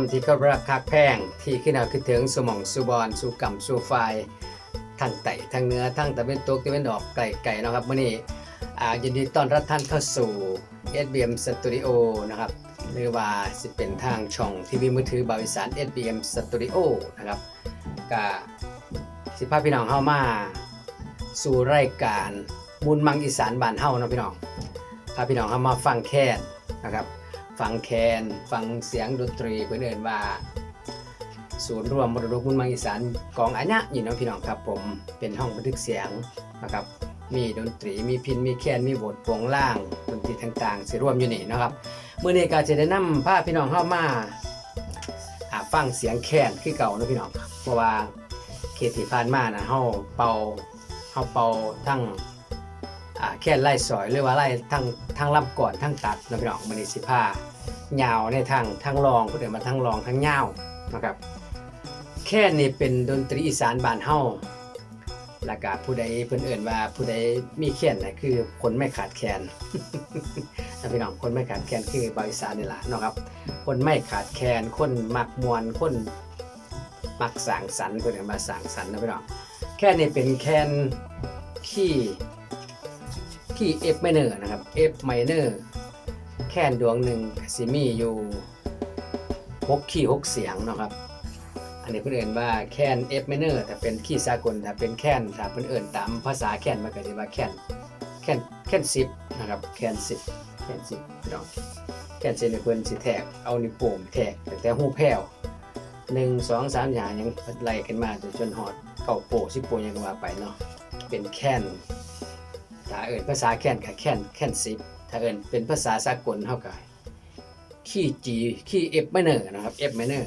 ครับมินหมอแคนแฟนบลัมที่เขารักคักแพง ที่ขึ้นเอาขึ้นถึงสมองสุบอนสุกรรมสุไฟทั้งไต่ทั้งเนื้อทั้งตะเวนตกตะเวนออกไก่ไก่นาะครับวันนี้ยินดีต้อนรับท่านเข้าสู่ SBM Studio นะครับหรือว่าสิเป็นทางช่องทีวีมือถือบริษัท SBM Studio นะครับก็สิพาพี่น้องเข้ามาสู่รายการมูลมังอีสานบ้านเฮาเนาะพี่น้องพาพี่น้องเข้ามาฟังแคนนะครับ ฟังแคนฟังเสียงดนตรีเพื่อนเอินว่า ศูนย์รวมมรดกมุนมังอีสานกองอัญญะนี่เนาะพี่น้องครับผมเป็นห้องบันทึกเสียงนะครับมีดนตรีมีพินมีแคนมีบทโปวงล่างดนตรีต่างๆสิร่วมอยู่นี่นะครับเมื่อนี้ก็จะได้นำพาพี่น้องเข้ามาอ่าฟังเสียงแคนคือเก่านะพี่น้องครับเพราะว่าเขตที่ผ่านมานะเฮาเป่าเฮาเป่าทั้งแค่ไล่สอยหรือว่าไล่ทั้งทั้งลำก่อนทั้งตัดนะพี่น้องมื้อนี้สิพา ยาวในทางทางรองก็เดี๋ยวมาทางรองทางยาวนะครับ แค่นี่เป็นดนตรีอีสานบานเฮาแล้วก็ผู้ใดเพิ่นเอิ่นว่าผู้ใดมีแค้นนะคือคนไม่ขาดแคลนนะพี่น้องคนไม่ขาดแคลนคือบาวอีสานนี่แหละนะครับ คนไม่ขาดแคลนคนมักมวนคนมักสางสรรค์เพิ่นเอิ้นมาสางสรรค์นะพี่น้องแค่นี่เป็นแคนขี้ขี้ F minor นะครับ F minor แค่นดวงหนึ่งสิมีอยู่6ขี้6เสียงเนาะครับ อันนี้เพื่นเอ่นว่าแคน F minor แต่เป็นคีย์สากลแต่เป็นแคนถ้าเพื่นเอ่นตามภาษาแคนมันก็จะว่าแคนแคนแคนสิบนะครับแคนสิบแคนสิบเน้องแคนสิบเนี่ยเพิ่นสิแทกเอานิ้วโป้งแทกแต่หูแผ่วหนึ่งสองสามอย่างยังไล่กันมาจนจนฮอดเก้าโปสิโปยังก็ว่าไปเนาะเป็นแคนถ้าเอ่นภาษาแคนกับแคนแคนสิบ ถ้าเอ่นเป็นภาษาสากลเท่ากับคีย์ G คีย์ F minor นะครับ F minor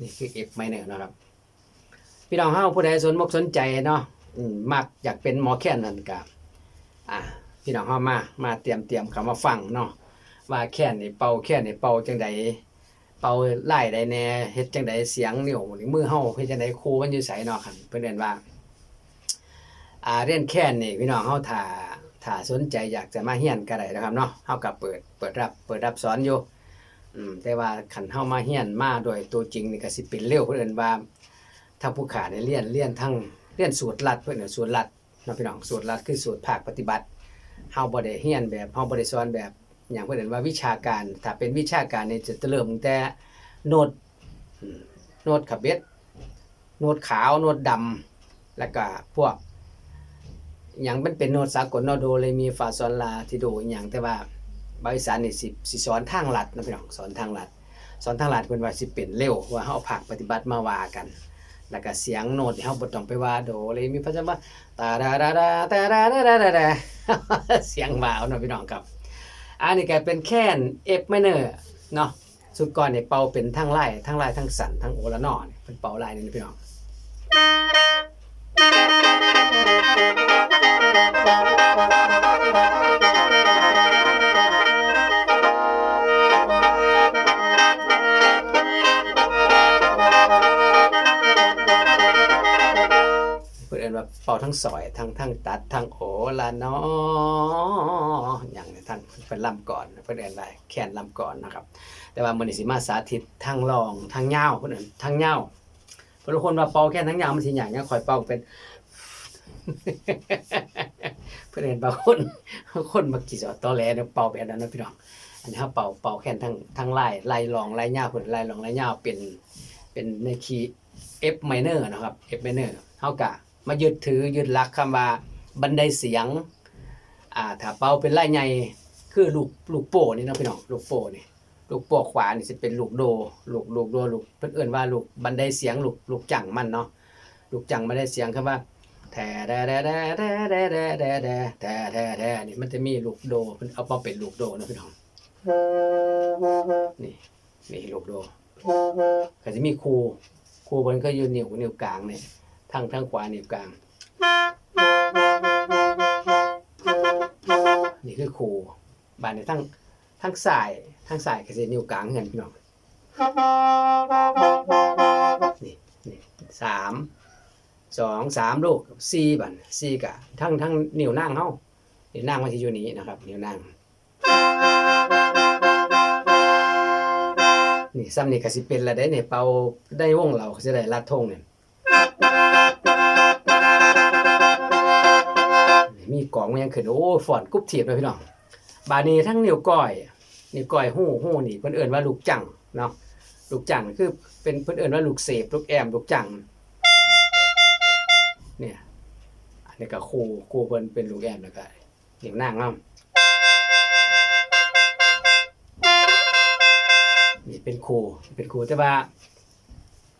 นี่คือ F minor นอร์นะครับ พี่น้องเฮาผู้ใดสนมกสนใจเนาะมักอยากเป็นหมอแค้นนั่นก็อ่าพี่น้องเฮามามาเตรียมเตรียมคำมาฟังเนาะว่าแค้นนี่เป่าแค้นนี่เป่าจังใดเป่าไล่ใดแน่เฮ็ดจังใดเสียงนิ้วนี่มือเฮาเฮ็ดจังใดครูมันอยู่ไสเนาะคั่นเพิ่นเรียนว่า อ่าเรียนแค้นนี่พี่น้องเฮาถ้าถ้าสนใจอยากจะมาเรียนก็ได้นะครับเนาะเฮาก็เปิดเปิดรับเปิดรับสอนอยู่อืมแต่ว่าขันเฮามาเฮียนมาโดยตัวจริงนี่ก็สิเป็นเร็วเพิ่นเอิ้นว่าถ้าผู้ขาเนี่ยเรียนเรียนทั้งเรียนสูตรลัดเพิ่นเอิ้นสูตรลัดเนาะพี่น้องสูตรลัดคือสูตรภาคปฏิบัติเฮาบ่ได้เฮียนแบบเฮาบ่ได้สอนแบบอย่างเพิ่นเอิ้นว่าวิชาการ ถ้าเป็นวิชาการนี่จะเริ่มตั้งแต่โน้ตโน้ตขับเบ็ดโน้ตขาวโน้ตดำแล้วก็พวก อย่างมันเป็นโน้ตสากลเนโดเรมีฟาซอลลาทิโดอย่างแต่ว่าบริษัทนี่สิสิสอนทางลัดนะพี่น้องสอนทางลัดสอนทางลัดเพิ่นว่าสิเป็นเร็วว่าเฮาเอาภาคปฏิบัติมาว่ากัน แล้วก็เสียงโน้ตที่เฮาบ่ต้องไปว่าโดเลยมีพระจำว่าตาดาดาดาตาดาดาดาดาเสียงบ่าเนาะพี่น้องครับ อันนี้ก็เป็นแค่น F minor เนาะสุดก่อนเนี่ยเป่าเป็นทั้งไล่ทั้งไล่ทั้งสันทั้งโอละนอเนี่ยเป็นเป่าไล่นี่พี่น้อง เพื่อนว่าเป่าทั้งสอยทั้งทั้งตัดทั้งโอละนาะอย่างนี้ทั้งเป็นลำก่อนเพื่อนอะไรแขนลำก่อนนะครับ แต่ว่ามันอีสิมาสาธิตทั้งรองทั้งเงาเพื่อนทั้งเงาเพราะทุกคนว่าเป่าแค่ทั้งเงาวมันสิอย่างเงี้ยคอยเป่าเป็น เพื่อนเห็นบางคนบางคนมากี่จอตอแหลเนี่ยเป่าแบบนั้นนะพี่น้องอันนี้เขาเป่าเป่าแค่ทั้งทั้งไล่ไล่รองไล่เงาวเพื่อนไล่รองไล่เงาเป็นเป็นในคีย์ F minor นะครับ F minor เท่ากับมายึดถือยึดหลักคำว่าบันไดเสียงอ่าถ้าเป่าเป็นไล่ใหญ่คือลูกลูกโป่นี่นะพี่น้องลูกโป่นี่ลูกโป่ขวานี่จะเป็นลูกโด ลูกลูกโดลูกเพิ่อนเอิ้นว่าลูกบันไดเสียงลูกลูกจังมันเนาะลูกจังบันไดเสียงคำว่า แท้แท้แท้แท้แท้แท้แท้แท้แท้แท้แท้แท้นี่มันจะมีลูกโดเพิ่นเอามาเป็นลูกโดนะพี่น้องนี่นี่ลูกโดก็จะมีครูครูบนก็อยู่นิ้วนิ้วกลางเนี่ยทางทางขวานิ้วกลาง นี่คือครูบานในทั้งทั้งสายทั้งสายก็จะนิ้วกลางเงินพี่น้องนี่นี่สาม สองสามลูกสี่บันสี่กะทั้งทั้งนิ้วนั่งเฮานิ้วนางมันจะอยู่นี้นะครับ นิ้วนางนี่ซ้ำนี่ก็สิเป็นละได้เนี่ยเป่าได้วงเราจะได้ลัดทงเนี่ยมีกล่องมันยังขึ้นโอ้ฟอนกุ๊บเทียบเลยพี่น้องบานี้ทั้งนิ้วก้อยนิ้วก้อยหู้หู้นี่เพิ่อนเอิ้นว่าลูกจังเนาะลูกจังคือเป็นเพิ่อนเอิ้นว่าลูกเสพลูกแอมลูกจัง อันนี้ก็ครูครูเพิ่นเป็นลูกแอมแล้วก็เด็กนางเนานี่เป็นครูเป็นครูแต่ว่า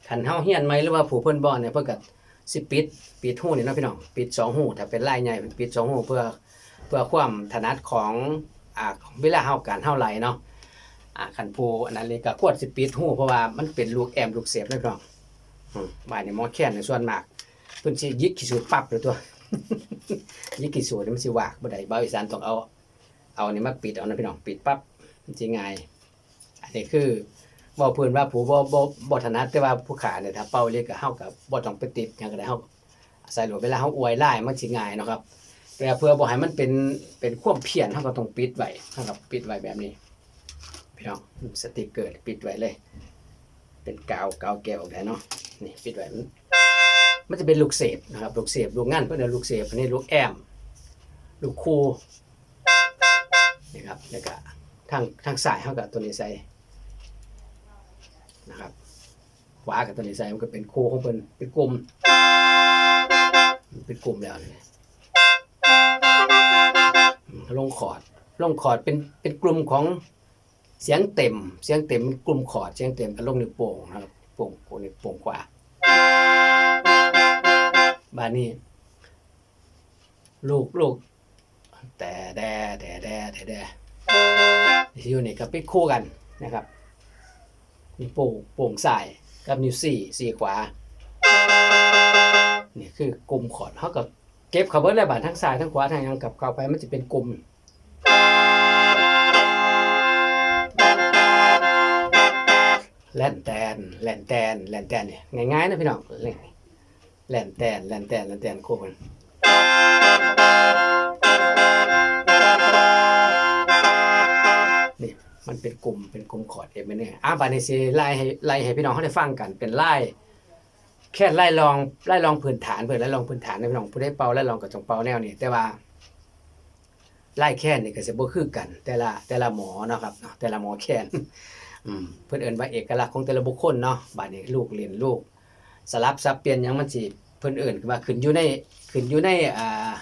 คันเฮาเฮียนไหมหรือว่าผู้เพิ่นบ่เนี่ยเพิ่นก็สิปิดปิดหูนี่เนาะพี่น้องปิดสองหูถ้าเป็นลายใหญ่เพิ่นปิดสองหูเพื่อเพื่อความถนัดของอ่าเวลาเฮาการเฮาไหลเนาะอ่าคันผู้อันนั้นเลยก็ควรสิปิดหูเพราะว่ามันเป็นลูกแอมลูกเสียบเนาะพี่น้องอืมบ้านนี่หมอแค้นในส่วนมากเพิ่นสิยิกขี้สูตรปั๊บเลยตัว ยิกขี้สูตรนี่มันสิวากบ่ได้บ่าวอีสานต้องเอา เอานี่มาปิดเอานะพี่น้องปิดปั๊บมันสิง่ายอันนี้คือบ่เพิ่นว่าผู้บ่บ่บ่ถนัดแต่ว่าผู้ขาเนี่ยถ้าเป่าเรียกก็เฮาก็บ่ต้องไปติดหยังก็ได้เฮาอาศัยหลวเวลาเฮาอวยลายมันสิง่ายเนาะครับแต่เพื่อบ่ให้มันเป็นเป็นความเพี้ยนเฮาก็ต้องปิดไว้เฮาก็ปิดไว้แบบนี้พี่น้องสติกเกอร์ปิดไว้เลย เป็นกาวกาวแก้วได้เนาะนี่ปิดไว้ มันจะเป็นลูกเสพนะครับลูกเสพลูกงั้นเพื่อนลูกเสพอันนี้ลูกแอมลูกคูนี่ครับแล้วก็ทางทางสายเขากับตัวนี้ใส่นะครับขวากับตัวนี้ใส่มันก็เป็นคูของเพิ่นเป็นกลุ่มเป็นกลุ่มแล้วนี่อืมลงคอร์ดลงคอร์ดเป็นเป็นกลุ่มของเสียงเต็ม เสียงเต็มเป็นกลุ่มคอร์ดเสียงเต็มกับลงนิ้วโป่งนะครับโป่งโป่งนิ้วโป่งขวา บ้านนี้ ลูกลูกแต่แดแต่แดแต่แดอยู่นี่ก็ปิคู่กันนะครับนี่โป่งโป่งซ้ายกับนิ้วสี่สี่ขวานี่คือกลุ่มขอดเขากับเก็บขาเบิดเลยบาดทั้งซ้ายทั้งขวาทั้งยังกับเข้าไปมันจะเป็นกลุ่มแล่นแตนแล่นแตนแล่นแตนเนี่ยง่ายๆนะพี่น้อง เล่นแล่นแตนแหล่นแตนแหล่นแตนโคกันนี่มันเป็นกลุ่มเป็นกลุ่มคอร์ดเอฟเนี่ยอะบานี้สิไล่ให้ไล่ให้พี่น้องเขาได้ฟังกันเป็นไล่แค่ไล่ลองไล่ลองพื้นฐานเพื่อนไล่ลองพื้นฐานให้พี่น้องผู้ได้เป่าไล่ลองกับจงเป่าแนวนี้แต่ว่าไล่แค่นี่ก็สิบ่คือกัน แต่ละแต่ละหมอเนาะครับแต่ละหมอแค่นเพิ่อนเอินว่าเอกลักษณ์ของแต่ละบุคคลเนาะบาดนี้ลูกเรียนลูก สลับซับเปลี่ยนหยังมันสิเพิ่นเอิ่นว่าขึ้นอยู่ในขึ้นอยู่ในอ่า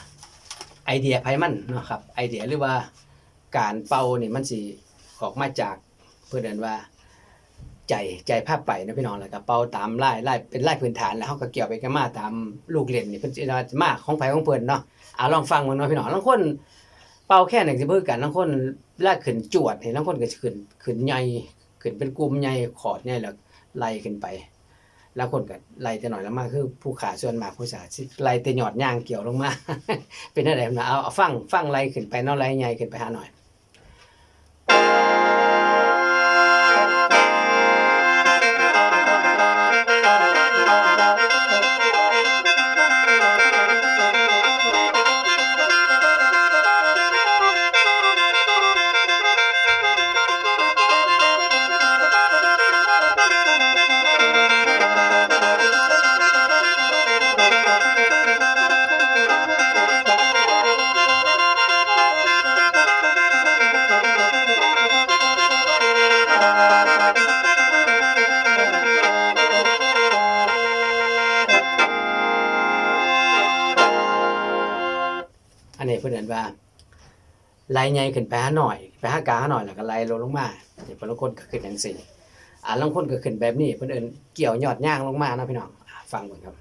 ไอเดียไผมันเนาะครับไอเดียหรือว่าการเป่านี่มันสิออกมาจากเพิ่นเอิ่นว่า ใจใจภาพไปนะพี่น้องแล้วก็เป่าตามไลายลายเป็นไลายพื้นฐานแล้วเฮาก็เกี่ยวไปกันมาตามลูกเล่นนี่เพิ่นสิว่ามาของไผของเพิ่นเนาะอ่าลองฟังมันเนาะพี่น้องลางคน เป่าแค่หนึ่งสิเพิ่นกันลางคนไลากขึ้นจวดนี่ลางคนก็ขึ้นขึ้นใหญ่ขึ้นเป็นกลุ่มใหญ่ขอดใหญ่แล้วไล่ขึ้นไป แล้วคนก็ไล่แต่หน่อยแล้วมากคือผู้ขาส่วนมากผู้สาสิไล่แต่หยอดย่างเกี่ยวลงมา เป็นอะไรนะเอาฟังฟังไล่ขึ้นไปเนาะไล่ใหญ่ขึ้นไปหาหน่อย ว่าไล่ใหญ่ขึ้นไปหาหน่อยไปหากลางหาหน่อยแล้วก็ไล่ลงลงมานี่เพิ่นลางคนก็ขึ้นจังสี่อ่าลางคนก็ขึ้นแบบนี้เพื่อนเอิ้นเกี่ยวยอดย่างลงมานะพี่น้องฟังเบิ่งครับ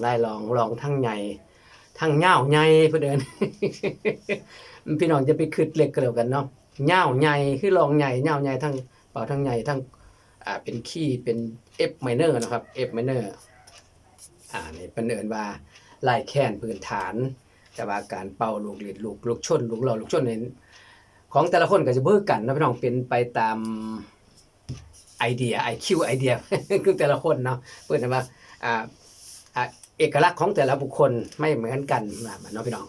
ไล่ลองลองทั้งใหญ่ทั้งยาใหญ่เพิ่เอิ้นพี่น้องจะไปคิดเล็กก็แล้วกันเนาะยาใหญ่คือลองใหญ่ยาใหญ่ทั้งเป่าทั้งใหญ่ทั้งอ่าเป็นคีย์เป็น F minor นะครับ F minor อ่านี่เพิ่นเอินว่าไล่แค้นพื้นฐาน แต่ว่าการเป่าลูกหลีดลูกลูกชนลูกหล่อลูกชนนี่ของแต่ละคนก็จะเบิ่กันนะพี่น้องเป็นไปตามไอเดีย IQ ไอเดียคือแต่ละคนเนาะเพิ่นว่าอ่าอ่า เอกลักษณ์ของแต่ละบุคคลไม่เหมือนกันนะเนาะพี่น้อง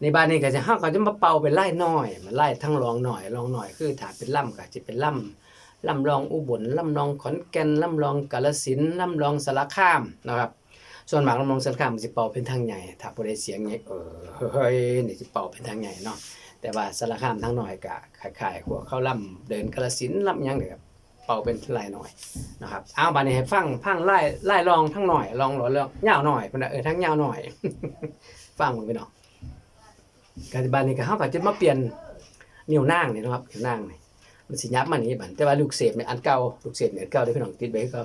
ในบ้านนี้ก็จะเฮาก็จะมาเป่าเป็นไล่น้อยมันไล่ทั้งรองหน่อยรองหน่อยคือถ้าเป็นล่ำก็จะเป็นล่ำล่ำรองอุบลล่ำรองขอนแก่นล่ำรองกาฬสินล่ำรองสารคามนะครับ ส่วนหมากล่ำรองสารคามมันสิเป่าเป็นทางใหญ่ถ้าบ่ได้เสียงใหญ่เออเฮ้ยนี่สิเป่าเป็นทางใหญ่เนาะแต่ว่าสารคามทางหน้อยก็คล้ายๆหัวเข้าล่ำเดินกาฬสินล่ำยังเด้อครับ เป่าเป็นลายหน่อยนะครับเอาบานี้ให้ฟังฟังไล่ไล่ลองทั้งหน่อยลองหลอเรื่องยาวหน่อยเพิ่นะเออทั้งยาวหน่อย ฟังมึงไปเนาะกบานี้ก็เฮาก็จะมาเปลี่ยนนิ้วนางนี่เนะครับนิ้วนางนี่มันสิยับมานี่บัดแต่ว่าลูกเสพเนี่ยอันเก่าลูกเสพเนี่ยเก่าเด้พี่น้องติดไว้ก็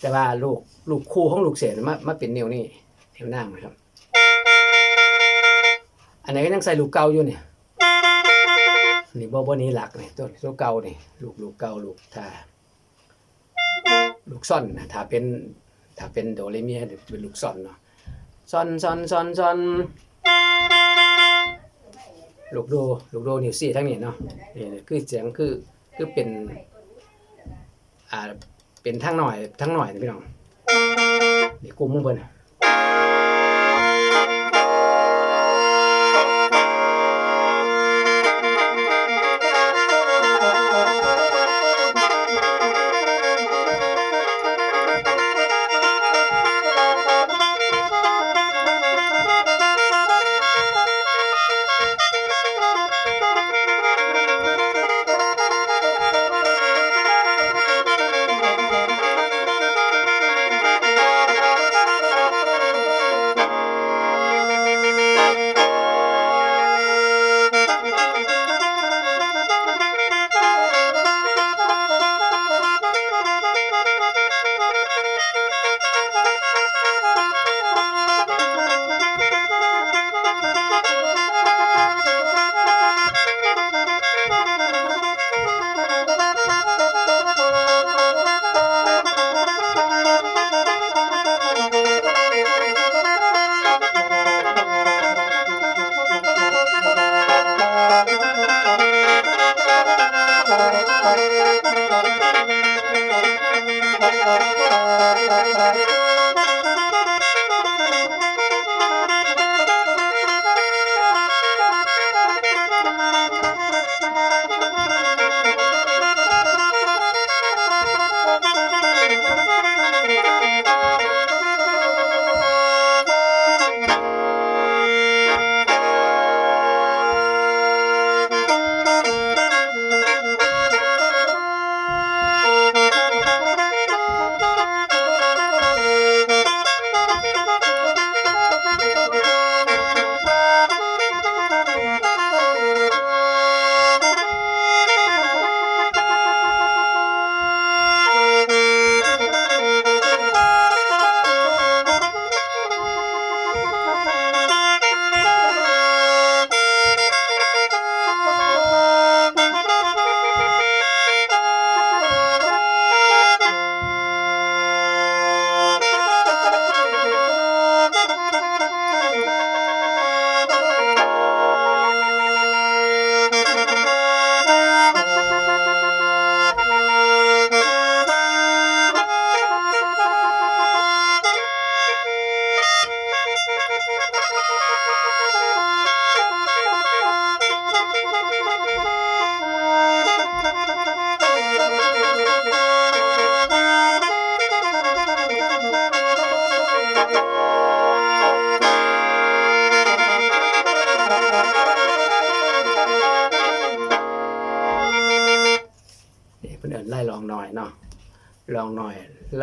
แต่ว่าลูกลูกคู่ของลูกเสพมามาเป็นนิ้วนี่นิ้วนางนะครับ อันนี้ก็ยังใส่ลูกเก่าอยู่เนี่ย นี่บ่บ่นี้หลักนี่ตัวตัวเก่านี่ ลูกลูกเก่าลูกถ้าลูกซ่อนนะถ้าเป็นถ้าเป็นโดเรมีจะเป็นลูกซ่อนเนาะซ่อนซ่อนซ่อนซ่อนลูกโดลูกโดนิวซี่ทั้งนี้เนาะนี่คือเสียงคือคือเป็นอ่าเป็นทั้งหน่อยทั้งหน่อยนะพี่น้องนี่กลุ่มมึงเพิ่น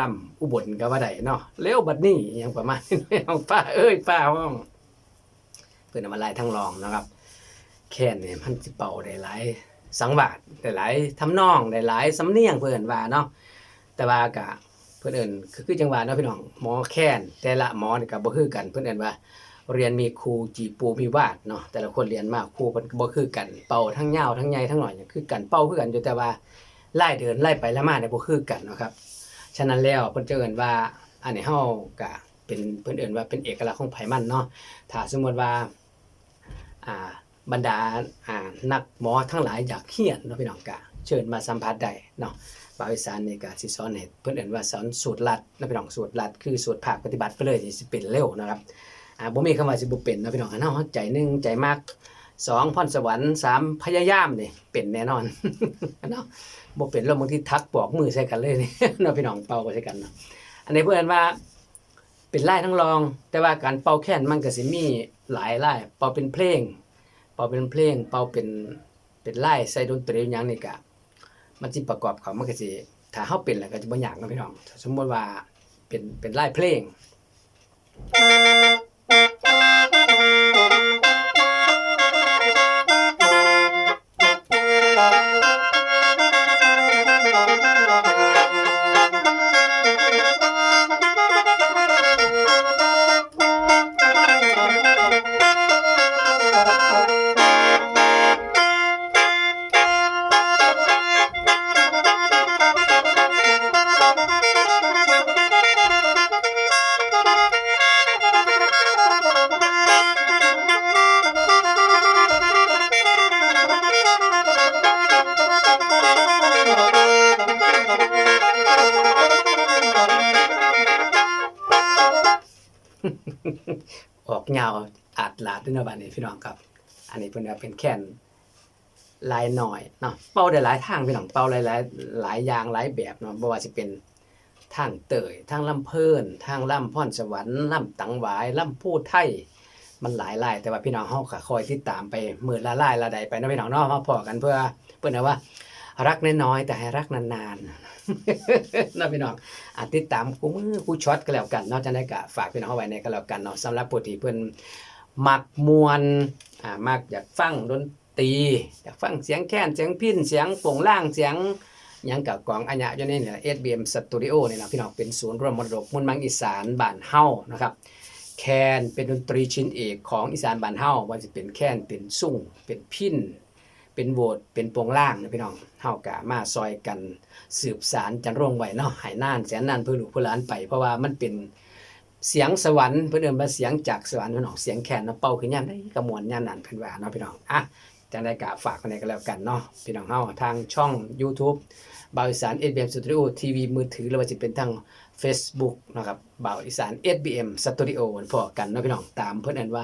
ล่ำอุบลก็ว่าได้เนาะเร็วบัดนี้อยังประมาณนี้น้องป้าเอ้ยป้าห้องเพิ่อามาไล่ทั้งลองนะครับ แค่นเนี่ยมันสิเป่าได้หลายสังวาสได้หลายทำนองได้หลายสำเนียงเพิ่อนว่าเนาะแต่ว่าก็เพิ่นเอิ้นคือจังหวะเนาะพี่น้องหมอแค้นแต่ละหมอนี่ก็บ่คือกันเพิ่นเอิ้นว่าเรียนมีครูจีปูมีวาดเนาะแต่ละคนเรียนมากครูเพิ่นก็บ่คือกันเป่าทั้งยาวทั้งใหญ่ทั้งหน่อยเนี่ยคือกันเป่าคือกันอยู่แต่ว่าไล่เดินไล่ไปแล้วมาเนี่ยบ่คือกันนะครับ ฉะนั้นแล้วเพิ่นจะเอิ้นว่าอันนี้เฮาก็เป็นเพิ่นเอิ้นว่าเป็นเอกลักษณ์ของไผมันเนาะถ้าสมมุติว่าอ่าบรรดาอ่านักหมอทั้งหลายอยากเรียนเนาะพี่น้องก็เชิญมาสัมภาษณ์ได้เนาะบาวอีสานนี่ก็สิสอนให้เพิ่นเอิ้นว่าสอนสูตรลัดเนาะพี่น้องสูตรลัดคือสูตรภาคปฏิบัติไปเลยสิเป็นเร็วนะครับอ่าบ่มีคำว่าสิบ่เป็นเนาะพี่น้องอันเฮาใจนึงใจมาก สองพรสวรรค์สามพยายามนี่เป็นแน่นอนเนาะบ่เป็นแล้วบางทีทักบอกมือใส่กันเลยนี่เนาะพี่น้องเป่าไปใส่กันเนาะอันนี้เพื่อนว่าเป็นไล่ทั้งรอง แต่ว่าการเป่าแค้นมันก็สิมีหลายไล่เป่าเป็นเพลง เป่าเป็นเพลง เป่าเป็นเป็นไล่ใส่ดนตรีอย่างนี่ก็มันสิประกอบเขามันก็สิถ้าเฮาเป็นแล้วก็จะบ่ยากเนาะพี่น้องสมมุติว่าเป็นเป็นไล่เพลง Thank you. พี่น้องครับ อันนี้เพิ่นว่าเป็นแค่นลายหน่อยเนาะเป่าได้หลายทางพี่น้องเป่าหลายหลายหลายอย่างหลายแบบเนาะบ่ว่าสิเป็นทางเตยทางลำเพิ่นทางลำพรสวรรค์ลำตังหวายลำพูดไทยมันหลายลายแต่ว่าพี่น้องเฮาก็คอยติดตามไปมื้อละลายละใดไปนะพี่น้องเนาะมาพอกันเพื่อเพิ่อนว่า รักน้อยๆแต่ให้รักนานๆนะพี่น้องอาติดตามกูมือกูช็อตก็แล้วกันนาะจังได๋ก็ฝากพี่น้องไว้ในก็แล้วกันเนาะสำหรับผู้ที่เพิ่น มักมวนอ่ามักอยากฟังดนตรีอยากฟังเสียงแค้นเสียงพิณเสียงโป่งล่างเสียงยังกับกองอัญญะอยู่ในนี่แหละ SBM Studio นี่ยนะพี่น้องเป็นศูนย์รวมมรดกมวลมังอีสานบ้านเฮานะครับแคนเป็นดนตรีชิ้นเอกของอีสานบ้านเฮาว่าจะเป็นแคนเป็นสุ่งเป็นพิณเป็นโบสถ์เป็นโปงล่างนะพี่น้องเฮากะมาซอยกันสืบสารจันร่วงไว้เนาะให้นานแสนนานเพื่อลูกเพื่อหลานไป เพราะว่ามันเป็น เสียงสวรรค์เพื่อนเอิ้นว่าเสียงจากสวรรค์พี่น้องเสียงแคนเนาะเป่าขึ้นยามได้กระมวลยามนั้นเพิ่นว่าเนาะพี่น้องอะจังได๋กะฝากกันไว้ก็แล้วกันเนาะพี่น้องเฮาทางช่อง YouTube บ่าวอีสาน SBM Studio ทีวีมือถือหรือว่าจะเป็นทาง Facebook นะครับบ่าวอีสาน SBM Studio พอกันเนาะพี่น้องตามเพิ่นเอิ้นว่า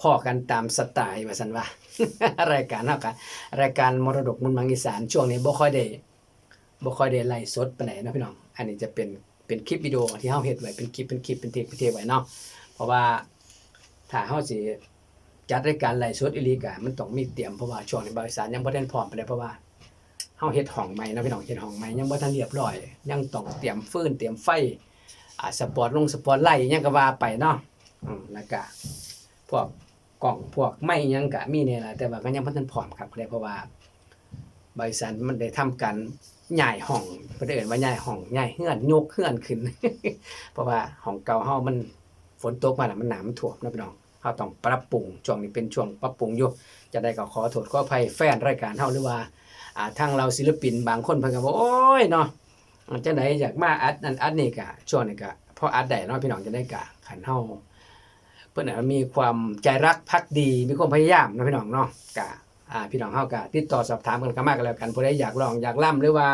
พ่อกันตามสไตล์ว่าซั่นว่ารายการเฮากันรายการมรดกมุนมังอีสานช่วงนี้บ่ค่อยได้บ่ค่อยได้ไลฟ์สดปานใดเนาะพี่น้อง อันนี้จะเป็น เป็นคลิปวิดีโอที่เฮาเฮ็ดไว้เป็นคลิปเป็นคลิปเป็นเทปเป็นเทปไว้เนาะเพราะว่าถ้าเฮาสิจัดรายการไลฟ์สดอีหลีก็มันต้องมีเตรียมเพราะว่าช่วงนี้บริษัทยังบ่ได้พร้อมปานใดเพราะว่าเฮาเฮ็ดห้องใหม่เนาะพี่น้องเฮ็ดห้องใหม่ยังบ่ทันเรียบร้อย ยังต้องเตรียมฟืนเตรียมไฟอ่าสปอร์ตลงสปอร์ตไลท์ยังก็ว่าไปเนาะอืมแล้วก็พวกกล่องพวกไม่ยังกะมีเนี่ยแหละแต่ว่าก็ยังบ่ทันพร้อมครับก็ได้เพราะว่าบริษัทมันได้ทำการ ย้ายห้องเพิ่นเอิ้นว่าย้ายห้องย้ายเฮือนยกเฮือนขึ้น เพราะว่าห้องเก่าเฮามันฝนตกมาแล้วมันหน้ำมันท่วมนาะพี่น้องเฮาต้องปรับปรุงช่วงนี้เป็นช่วงปรับปรุงอยู่จะได้ก็ขอโทษขออภัยแฟนรายการเฮาหรือว่าอ่าทางเราศิลปินบางคนเพิ่นก็บอกโอ้ยเนาะจังไดอยากมาอัดนั่นอัดนี่ก็ช่วงนี้ก็พออัดได้เนาะพี่น้องจะได้ก็คันเฮาเพื่อนนะมีความใจรักภักดีมีความพยายามนะพี่น้องเนาะกะ อ่าพี่น้องเฮากะติดต่อสอบถามกันก็มากกันแล้วกันผู้ใดอยากลองอยากล่ำหรือว่า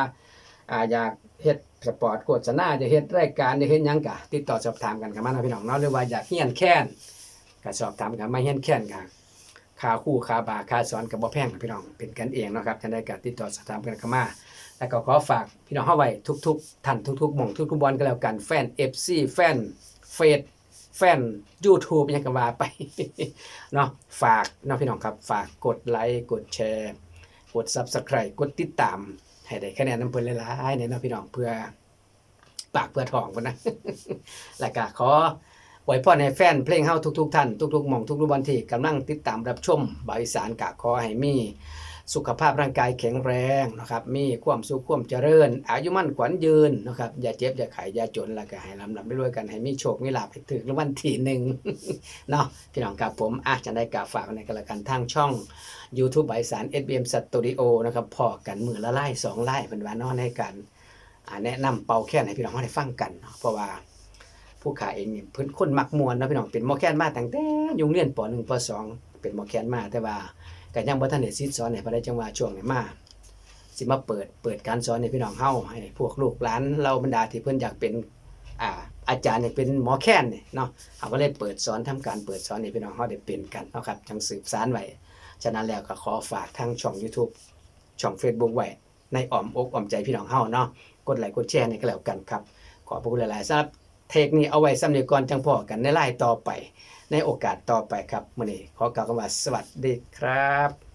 อ่าอยากเฮ็ดสปอร์ตโฆษณาจะเฮ็ดรายการจะเฮ็ดหยังกะติดต่อสอบถามกันกันมานะพี่น้องเนาะหรือว่าอยากเฮียนแค้นก็สอบถามกันมาเฮียนแค้นกันค่าคู่ค่าบาค่าสอนกับบ่แพงพี่น้องเป็นกันเองเนาะครับท่านใดก็ติดต่อสอบถามกันกันมาแล้วก็ขอฝากพี่น้องเฮาไว้ทุกๆท่านทุกๆหม่องทุกๆบอลก็แล้วกันแฟน FC แฟนเฟซ แฟน YouTube ยังก็ว่าไปเนาะฝากเนาะพี่น้องครับ ฝากกดไลค์กดแชร์ กด Subscribe กดติดตาม ให้ได้คะแนนน้ำเพิ่นหลายๆเนี่ยเนาะพี่น้องเพื่อปากเพื่อทองพุ่นนะแล้วก็ขอไว้พรให้แฟนเพลงเฮาทุกๆท่าน ทุกๆหม่องทุกๆวันที่กำลังติดตามรับชมบาวอีสานกะขอให้มี สุขภาพร่างกายแข็งแรงนะครับมีความสุขความเจริญ อายุมั่นขวัญยืนนะครับอย่าเจ็บอย่าไข้อย่าจนแล้วก็ให้ลำลำไปด้วยกันให้มีโชคมีลาภให้ถึงรางวัลที่หนึ่งเนาะพี่น้องครับผมอาจจะได้กราบฝากในกันละกันทางช่อง YouTube บายสาร SBM Studio นะครับพอกันมือละไล่สองไล่เป็นวานอนให้กันแนะนำเป่าแค่ไหนพี่น้องให้ฟังกันเนาะเพราะว่าผู้ขายเองนี่เพิ่นคนมักมวนนะพี่น้องเป็นหมอแคนมาตั้งแต่ยุงเรียนป .1 ป .2 เป็นหมอแคนมาแต่ว่า ก็ยังบ่ทันได้สิสอนให้พอได้จังหวะช่วงนี้มาสิมาเปิดเปิดการสอนให้พี่น้องเฮาให้พวกลูกหลานเราบรรดาที่เพิ่นอยากเป็นอ่าอาจารย์อยากเป็นหมอแค้นเนี่ยเนาะเขาก็เลยเปิดสอนทำการเปิดสอนให้พี่น้องเฮาได้เป็นกันเนาะครับจังสืบสานไว้ฉะนั้นแล้วก็ขอฝากทางช่อง YouTube ช่อง Facebook ไว้ในอ้อมอกอ้อมใจพี่น้องเฮาเนาะกดไลค์กดแชร์นี่ก็แล้วกันครับ ขอพระคุณหลายๆสำหรับเทคนี้เอาไว้สำเร็จก่อนจังพอกันในไลน์ต่อไป ในโอกาสต่อไปครับมื่อนี้ขอกล่าวคำว่าสวัสดีครับ